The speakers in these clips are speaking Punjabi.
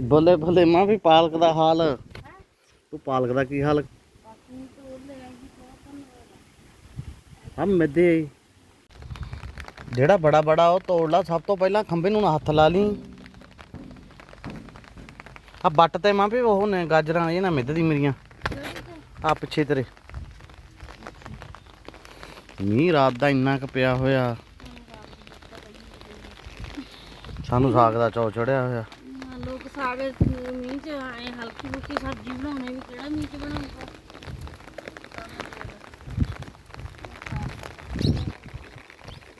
ਬੱਲੇ ਬੱਲੇ, ਮਾਂ ਵੀ ਪਾਲਕ ਦਾ ਹਾਲ। ਤੂੰ ਪਾਲਕ ਦਾ ਕੀ ਹਾਲ? ਹਾਂ ਮੈਦੇ ਜਿਹੜਾ ਬੜਾ ਬੜਾ ਉਹ ਤੋੜ ਲਾ, ਸਭ ਤੋਂ ਪਹਿਲਾਂ ਖੰਭੇ ਨੂੰ ਨਾ ਹੱਥ ਲਾ ਲਈ। ਆ ਬੱਟ ਤੇ ਮਾਂ ਵੀ ਉਹ ਨੇ, ਗਾਜਰਾਂ ਇਹ ਨਾ ਮਿੱਧਦੀ ਮੇਰੀਆਂ। ਆ ਪਿੱਛੇ ਤੇਰੇ। ਮੀਂਹ ਰਾਤ ਦਾ ਇੰਨਾ ਕੁ ਪਿਆ ਹੋਇਆ। ਸਾਨੂੰ ਸਾਗ ਦਾ ਚੌ ਚੜਿਆ ਹੋਇਆ। ਸਾਗ ਮੀਂਹ ਚ ਆਏ ਹਲਕੀ ਫੁਲਕੀ ਸਬਜ਼ੀ ਬਣਾਉਣੇ ਵੀ ਕਿਹੜਾ ਮੀਂਹ ਚ ਬਣਾਉਂਦਾ?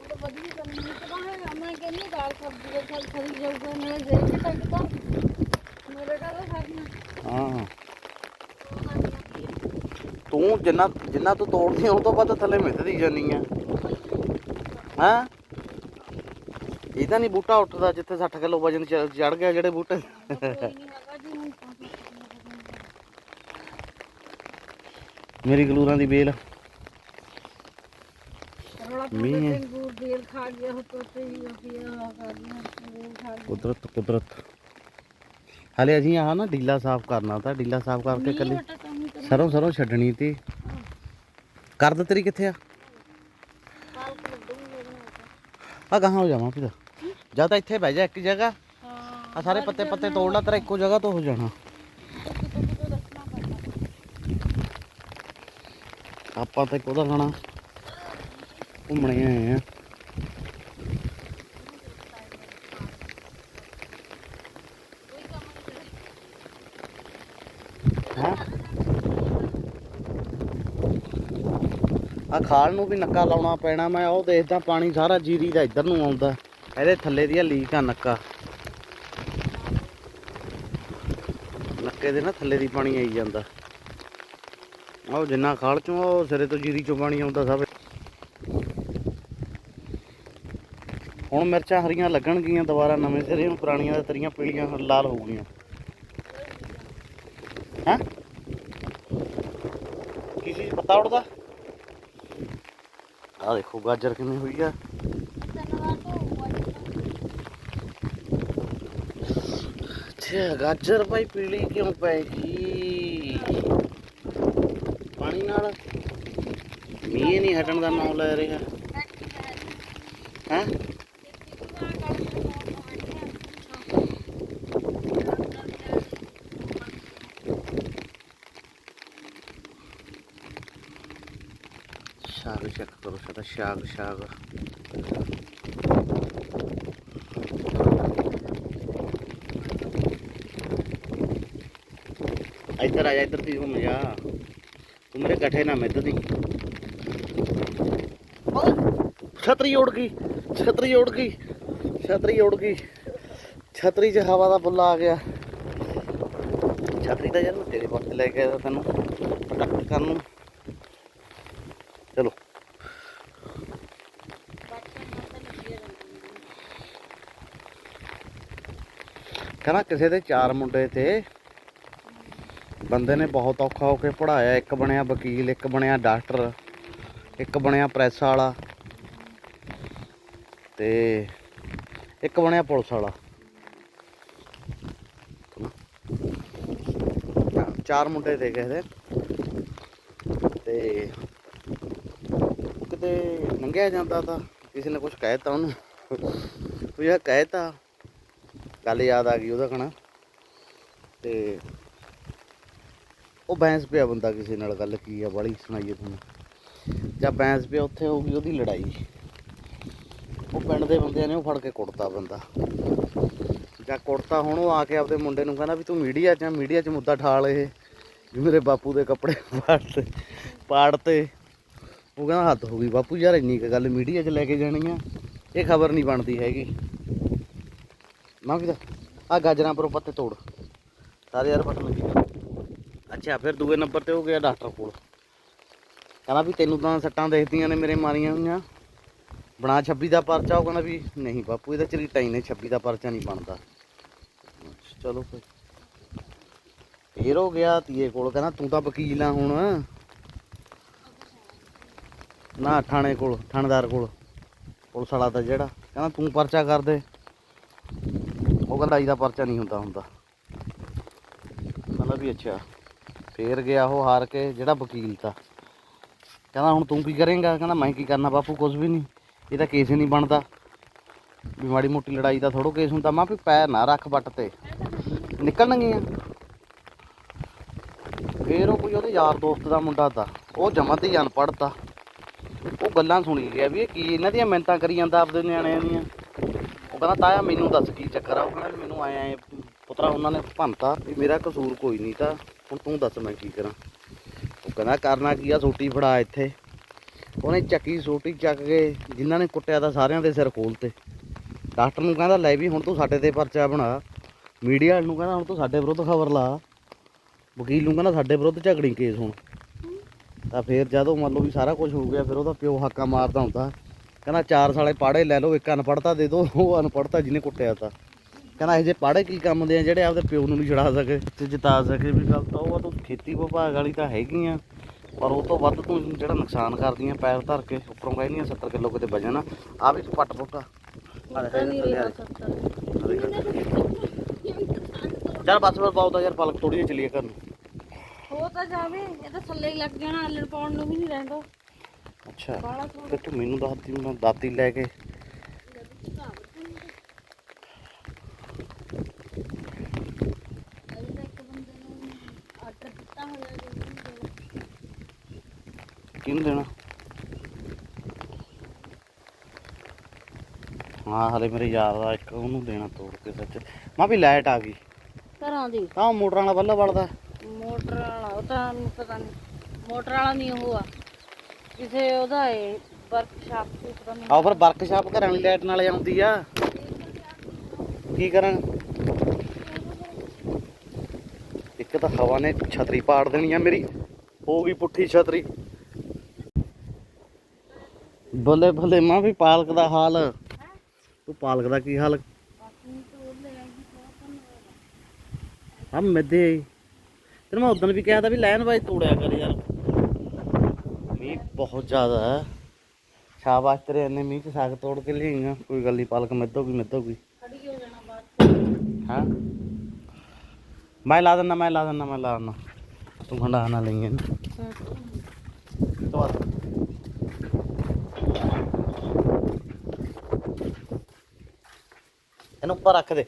ਉਹ ਵਧੀਆ ਤਾਂ ਮੀਂਹ ਚ ਬਣਾਏਗਾ ਮੈਂ ਕਹਿੰਦੀ ਦਾਲ ਸਬਜ਼ੀ ਦਾ ਚੱਲ ਖਰੀ ਜਾਊਗਾ ਮੇਰੇ ਦੇਖ ਕੇ ਤੱਕ ਤਾਂ ਮੇਰੇ ਘਰ ਖਾਣਾ ਹਾਂ। ਤੂੰ ਜਿੰਨਾ ਜਿੰਨਾ ਤੂੰ ਤੋੜਦੀ ਉਹ ਤੋਂ ਵੱਧ ਥੱਲੇ ਮਿੱਧਦੀ ਜਾਨੀ ਆ। ਹਾਂ? ਇਹ ਤਾਂ ਨਹੀਂ ਬੂਟਾ ਉੱਠਦਾ ਜਿੱਥੇ 60 ਕਿਲੋ ਵਜਨ ਚੜ ਗਿਆ ਜਿਹੜੇ ਬੂਟੇ। ਮੇਰੀ ਗਲੂਰਾਂ ਦੀ ਬੇਲ। ਮੀਂਹ ਹੈ। ਖਾ ਗਿਆ ਤੋਤੇ ਹੀ ਕੁਦਰਤ ਕੁਦਰਤ। ਹਲੇ ਅਸੀਂ ਆਹ ਨਾ ਡੀਲਾ ਸਾਫ਼ ਕਰਨਾ ਤਾਂ ਡੀਲਾ ਸਾਫ਼ ਕਰਕੇ ਕੱਲੀ ਸਰੋਂ ਸਰੋਂ ਛੱਡਣੀ ਤੇ। ਕਰਦ ਤੇਰੀ ਕਿੱਥੇ ਆ? ਆ ਗਾਹਾਂ ਹੋ ਜਾਵਾਂ ਫਿਰ। ਜਾਂ ਤਾਂ ਇੱਥੇ ਬਹਿ ਜਾ ਇੱਕ ਜਗ੍ਹਾ। ਹਾਂ ਆ ਸਾਰੇ ਪੱਤੇ ਪੱਤੇ ਤੋੜ ਲਾ ਤੇਰਾ ਇੱਕੋ ਜਗ੍ਹਾ ਤੋਂ ਹੋ ਜਾਣਾ। ਆਪਾਂ ਤਾਂ ਉਹਦਾ ਖਾਣਾ। ਘੁੰਮਣੇ ਆਏ ਆ। ਹਾਂ? ਆ ਖਾਲ ਨੂੰ ਵੀ ਨੱਕਾ ਲਾਉਣਾ ਪੈਣਾ ਮੈਂ ਉਹ ਦੇਖਦਾ ਪਾਣੀ ਸਾਰਾ ਜੀਰੀ ਦਾ ਇੱਧਰ ਨੂੰ ਆਉਂਦਾ। ਇਹਦੇ ਥੱਲੇ ਦੀ ਲੀਕ ਆ ਨੱਕਾ। ਨੱਕੇ ਦੇ ਨਾ ਥੱਲੇ ਦੀ ਪਾਣੀ ਆਈ ਜਾਂਦਾ। ਆਹ ਜਿੰਨਾ ਖਾਲ ਚੋਂ ਉਹ ਸਿਰੇ ਤੋਂ ਜੀਰੀ ਚੋਂ ਪਾਣੀ ਆਉਂਦਾ ਸਭ। ਹੁਣ ਮਿਰਚਾਂ ਹਰੀਆਂ ਲੱਗਣਗੀਆਂ ਦੁਬਾਰਾ ਨਵੇਂ ਸਿਰੇ ਨੂੰ ਪੁਰਾਣੀਆਂ ਤਾਂ ਤੇਰੀਆਂ ਪੀਲੀਆਂ ਲਾਲ ਹੋ ਗਈਆਂ ਹੈ? ਕੀ ਚੀਜ਼, ਪਤਾ ਉੜਦਾ? ਆ ਦੇਖੋ, ਗਾਜਰ ਕਿੰਨੀ ਹੋਈ ਆ। ਗਾਜਰ ਭਾਈ ਪੀਲੀ ਕਿਉਂ ਪੈ ਗਈ? ਪਾਣੀ ਨਾਲ? ਮੀਂਹ ਨਹੀਂ ਹਟਣ ਦਾ ਨਾਮ ਲੈ ਰਿਹਾ। ਹੈ? ਸਾਗ ਚੈੱਕ ਕਰੋ, ਸਾਡਾ ਸਾਗ ਸਾਗ। ਇੱਧਰ ਆ ਜਾ, ਇੱਧਰ ਦੀ ਘੁੰਮ ਜਾ। ਤੂੰ ਮੇਰੇ ਗੱਠੇ ਨਾ ਮਿੱਧ ਦੀ। ਛਤਰੀ ਉੜ ਗਈ, ਛਤਰੀ ਉੜ ਗਈ, ਛਤਰੀ ਉੜ ਗਈ। ਛਤਰੀ 'ਚ ਹਵਾ ਦਾ ਬੁੱਲਾ ਆ ਗਿਆ। ਛਤਰੀ ਤਾਂ ਯਾਰ ਮੈਂ ਤੇਰੇ ਵਾਸਤੇ ਲੈ ਕੇ ਆਇਆ ਤੈਨੂੰ। ਪ੍ਰੋਟੈਕਟ ਕਰਨ ਨੂੰ। ਕਹਿੰਦਾ ਕਿਸੇ ਦੇ ਚਾਰ ਮੁੰਡੇ ਤੇ। ਬੰਦੇ ਨੇ ਬਹੁਤ ਔਖਾ ਹੋ ਕੇ ਪੜਾਇਆ ਇੱਕ ਬਣਿਆ ਵਕੀਲ, ਇੱਕ ਬਣਿਆ ਡਾਕਟਰ, ਇੱਕ ਬਣਿਆ ਪ੍ਰੈਸ ਵਾਲਾ ਤੇ ਇੱਕ ਬਣਿਆ ਪੁਲਿਸ ਵਾਲਾ। ਚਾਰ ਮੁੰਡੇ ਤੇ ਕਿਸੇ ਦੇ। ਤੇ ਕਿਤੇ ਮੰਗਿਆ ਜਾਂਦਾ ਤਾਂ ਕਿਸੇ ਨੇ ਕੁਝ ਕਹਿਤਾ ਉਹਨੂੰ। ਉਹ ਇਹ ਕਹਿਤਾ ਗੱਲ ਯਾਦ ਆ ਗਈ ਉਹਦਾ ਕਹਣਾ ਤੇ ਉਹ ਬੈਂਸ ਪਿਆ ਬੰਦਾ ਕਿਸੇ ਨਾਲ ਗੱਲ ਕੀ ਆ ਬੜੀ ਸੁਣਾਈਏ ਤੁਹਾਨੂੰ। ਜਾਂ ਬੈਂਸ ਪਿਆ ਉੱਥੇ ਹੋ ਗਈ ਉਹਦੀ ਲੜਾਈ। ਉਹ ਪਿੰਡ ਦੇ ਬੰਦਿਆਂ ਨੇ ਉਹ ਫੜ ਕੇ ਕੁੱਟਤਾ ਬੰਦਾ। ਜਾਂ ਕੁੜਤਾ ਹੁਣ ਉਹ ਆ ਕੇ ਆਪਦੇ ਮੁੰਡੇ ਨੂੰ ਕਹਿੰਦਾ ਵੀ ਤੂੰ ਮੀਡੀਆ 'ਚ ਮੀਡੀਆ 'ਚ ਮੁੱਦਾ ਠਾਲ ਇਹ, ਵੀ ਮੇਰੇ ਬਾਪੂ ਦੇ ਕੱਪੜੇ ਪਾੜਤੇ ਪਾੜਤੇ। ਉਹ ਕਹਿੰਦਾ ਹੱਦ ਹੋ ਗਈ, ਬਾਪੂ ਯਾਰ ਇੰਨੀ ਕੁ ਗੱਲ ਮੀਡੀਆ 'ਚ ਲੈ ਕੇ ਜਾਣੀ ਆ, ਇਹ ਖਬਰ ਨਹੀਂ ਬਣਦੀ ਹੈਗੀ। ਨਾ ਵੀ ਆ ਗਾਜਰਾਂ ਪਰੋਂ ਪੱਤੇ ਤੋੜ। ਸਾਰੇ ਯਾਰ ਪੱਟ ਲੱਗੀ ਅੱਛਾ, ਫਿਰ ਦੂਏ ਨੰਬਰ ਤੇ ਹੋ ਗਿਆ ਡਾਕਟਰ ਕੋਲ। ਕਹਿੰਦਾ ਵੀ ਤੈਨੂੰ ਤਾਂ ਸੱਟਾਂ ਦੇਖਦੀਆਂ ਨੇ ਮੇਰੇ ਮਾਰੀਆਂ ਹੋਈਆਂ। ਬਣਾ 26 ਦਾ ਪਰਚਾ, ਉਹ ਕਹਿੰਦਾ ਵੀ ਨਹੀਂ ਬਾਪੂ, ਇਹਦਾ ਚਰੀਟਾ ਹੀ ਨੇ 26 ਦਾ ਪਰਚਾ ਨਹੀਂ ਬਣਦਾ। ਚਲੋ ਫਿਰ। ਫੇਰ ਹੋ ਗਿਆ ਤੀਏ ਕੋਲ, ਕਹਿੰਦਾ ਤੂੰ ਤਾਂ ਵਕੀਲ ਆ ਹੁਣ। ਨਾ, ਥਾਣੇ ਕੋਲ, ਥਾਣੇਦਾਰ ਕੋਲ। ਪੁਲਿਸ ਵਾਲਾ ਤਾਂ ਜਿਹੜਾ। ਕਹਿੰਦਾ ਤੂੰ ਪਰਚਾ ਕਰ ਦੇ। ਉਹ ਕਹਿੰਦਾ ਇਹਦਾ ਪਰਚਾ ਨਹੀਂ ਹੁੰਦਾ ਹੁੰਦਾ। ਕਹਿੰਦਾ ਵੀ ਅੱਛਾ। ਫੇਰ ਗਿਆ ਉਹ ਹਾਰ ਕੇ, ਜਿਹੜਾ ਵਕੀਲ ਤਾ। ਕਹਿੰਦਾ ਹੁਣ ਤੂੰ ਕੀ ਕਰੇਂਗਾ? ਕਹਿੰਦਾ ਮੈਂ ਕੀ ਕਰਨਾ ਬਾਪੂ ਕੁਝ ਵੀ ਨਹੀਂ। ਇਹ ਤਾਂ ਕੇਸ ਹੀ ਨਹੀਂ ਬਣਦਾ। ਵੀ ਮਾੜੀ ਮੋਟੀ ਲੜਾਈ ਦਾ ਥੋੜੋ ਕੇਸ ਹੁੰਦਾ। ਮਾਂ ਵੀ ਪੈਰ ਨਾ ਰੱਖ ਵੱਟ ਤੇ। ਨਿਕਲਣਗੀਆਂ। ਫੇਰ ਉਹ ਕੋਈ ਉਹਦੇ ਯਾਰ ਦੋਸਤ ਦਾ ਮੁੰਡਾ ਤਾ। ਉਹ ਜਮਾਂ ਤੇ ਹੀ ਅਨਪੜ੍ਹ ਤਾ। ਉਹ ਗੱਲਾਂ ਸੁਣੀ ਗਿਆ ਵੀ ਇਹ ਕੀ, ਇਹਨਾਂ ਦੀਆਂ ਮਿਹਨਤਾਂ ਕਰੀ ਜਾਂਦਾ ਆਪਦੇ ਨਿਆਣਿਆਂ ਦੀਆਂ। ਕਹਿੰਦਾ ਤਾਇਆ ਮੈਨੂੰ ਦੱਸ ਕੀ ਚੱਕਰ ਆ। ਉਹ ਕਹਿੰਦਾ ਵੀ ਮੈਨੂੰ ਆਇਆ ਆਏ ਪੁੱਤਰਾ ਉਹਨਾਂ ਨੇ ਭੰਨਤਾ ਵੀ ਮੇਰਾ ਕਸੂਰ ਕੋਈ ਨਹੀਂ ਤਾਂ ਹੁਣ ਤੂੰ ਦੱਸ ਮੈਂ ਕੀ ਕਰਾਂ। ਉਹ ਕਹਿੰਦਾ ਕਰਨਾ ਕੀ ਆ, ਸੋਟੀ ਫੜਾ ਇੱਥੇ। ਉਹਨੇ ਚੱਕੀ ਸੋਟੀ ਚੱਕ ਕੇ ਜਿਨ੍ਹਾਂ ਨੇ ਕੁੱਟਿਆ ਤਾਂ ਸਾਰਿਆਂ ਦੇ ਸਿਰ ਖੋਲਤੇ ਡਾਕਟਰ ਨੂੰ ਕਹਿੰਦਾ, ਲੈ ਵੀ ਹੁਣ ਤੂੰ ਸਾਡੇ ਤੇ ਪਰਚਾ ਬਣਾ। ਮੀਡੀਆ ਵਾਲ ਨੂੰ ਕਹਿੰਦਾ, ਹੁਣ ਤੂੰ ਸਾਡੇ ਵਿਰੁੱਧ ਖਬਰ ਲਾ। ਵਕੀਲ ਨੂੰ ਕਹਿੰਦਾ, ਸਾਡੇ ਵਿਰੁੱਧ ਝਗੜੀ ਕੇਸ ਹੁਣ। ਤਾਂ ਫੇਰ ਜਦੋਂ ਮੰਨ ਲਓ ਵੀ ਸਾਰਾ ਕੁਝ ਹੋ ਗਿਆ, ਫਿਰ ਉਹਦਾ ਪਿਓ ਹਾਕਾ ਮਾਰਦਾ ਹੁੰਦਾ। ਕਹਿੰਦਾ, ਚਾਰ ਸਾਲੇ ਪਾੜੇ ਲੈ ਲਓ, ਇੱਕ ਅਨਪੜ੍ਹਤਾ ਦੇ ਦਿਓ। ਉਹ ਅਨਪੜ੍ਹਤਾ ਜਿਹਨੇ ਕੁੱਟਿਆ ਤਾ। ਕਹਿੰਦਾ, ਇਹ ਜੇ ਪਾੜੇ ਕੀ ਕੰਮ ਦੇ ਆ ਜਿਹੜੇ ਆਪਦੇ ਪਿਓ ਨੂੰ ਨਹੀਂ ਛਡਾ ਸਕੇ ਤੇ ਜਿਤਾ ਸਕੇ? ਵੀ ਗੱਲ ਤਾਂ ਉਹ ਆ, ਤੂੰ ਖੇਤੀ ਵਿਭਾਗ ਵਾਲੀ ਤਾਂ ਹੈਗੀਆਂ ਪਰ ਉਹ ਤੋਂ ਵੱਧ ਤੂੰ ਜਿਹੜਾ ਨੁਕਸਾਨ ਕਰਦੀਆਂ ਪੈਰ ਧਰ ਕੇ, ਉੱਪਰੋਂ ਕਹਿੰਦੀਆਂ 70 ਕਿਲੋ ਕਿਤੇ ਵਜਨ ਆ। ਵੀ ਪੱਟ ਪੁੱਟਾ ਚੱਲ ਬਸ ਬਸ, ਬਹੁਤ ਯਾਰ, ਪਲਕ ਥੋੜੀ ਜਿਹੀ ਚੱਲੀਏ ਘਰ ਹੋ ਤਾਂ ਜਾਵੇ, ਇਹ ਤਾਂ ਥੱਲੇ ਲੱਗ ਜਾਣਾ, ਆਲਣ ਪਾਉਣ ਨੂੰ ਵੀ ਨਹੀਂ ਰਹਿੰਦਾ। ਅੱਛਾ ਤੇ ਤੂੰ ਮੈਨੂੰ ਦੱਸਦੀ ਮੈਂ ਦਾਤੀ ਲੈ ਕੇ। ਕਿਹਨੂੰ ਦੇਣਾ? ਹਾਂ ਹਲੇ ਮੇਰੇ ਯਾਰ ਦਾ ਇੱਕ ਉਹਨੂੰ ਦੇਣਾ ਤੋੜ ਕੇ ਸੱਚ। ਮਾਂ ਵੀ ਲਾਈਟ ਆ ਗਈ। ਘਰਾਂ ਦੀ। ਤਾਂ ਮੋਟਰਾਂ ਵਾਲਾ ਬੱਲਾ ਬਲਦਾ ਮੋਟਰ ਵਾਲਾ ਉਹ ਤਾਂ ਪਤਾ ਨਹੀਂ ਮੋਟਰ ਵਾਲਾ ਨਹੀਂ ਉਹ ਆ। ਕਿਸੇ ਉਹਦਾ ਏ ਵਰਕਸ਼ਾਪ ਤੇ ਪਤਾ ਨਹੀਂ ਆਹ ਫਿਰ ਵਰਕਸ਼ਾਪ ਘਰਾਂ ਵਾਲੀ ਲਾਈਟ ਨਾਲ ਆਉਂਦੀ ਆ। ਕੀ ਕਰਾਂ? ਇੱਕ ਤਾਂ ਹਵਾ ਨੇ ਛਤਰੀ ਪਾੜ ਦੇਣੀ ਆ ਮੇਰੀ। ਹੋ ਗਈ ਪੁੱਠੀ ਛਤਰੀ। ਬੱਲੇ ਬੱਲੇ, ਮਾਂ ਵੀ ਪਾਲਕ ਦਾ ਹਾਲ। ਤੂੰ ਪਾਲਕ ਦਾ ਕੀ ਹਾਲ? ਹਾਂ ਮੈਦੇ ਤੈਨੂੰ ਮੈਂ ਉਦੋਂ ਵੀ ਕਿਹਾ ਤਾਂ ਵੀ ਲੈਣ ਬਾਈ ਤੋੜਿਆ ਕਰ ਯਾਰ। ਬਹੁਤ ਜ਼ਿਆਦਾ ਹੈ। ਸ਼ਾਬਾਸ਼ ਤੇਰੇ ਇੰਨੇ ਮੀਂਹ ਚ ਸਾਗ ਤੋੜ ਕੇ ਲਿਆਈਆਂ। ਕੋਈ ਗੱਲ ਨਹੀਂ ਪਾਲਕ ਮਿੱਧੋਗੀ ਮਿੱਧੋਗੀ। ਖੜੀ ਹੋ ਜਾਣਾ ਬਾਅਦ ਹਾਂ? ਮੈਂ ਲਾ ਦਿੰਦਾ ਮੈਂ ਲਾ ਦਿੰਦਾ ਮੈਂ ਲਾ ਦਿੰਦਾ। ਤੂੰ ਖੰਡਾ ਨਾ ਲਈਏ ਇਹਨੂੰ। ਉੱਪਰ ਰੱਖ ਦੇ।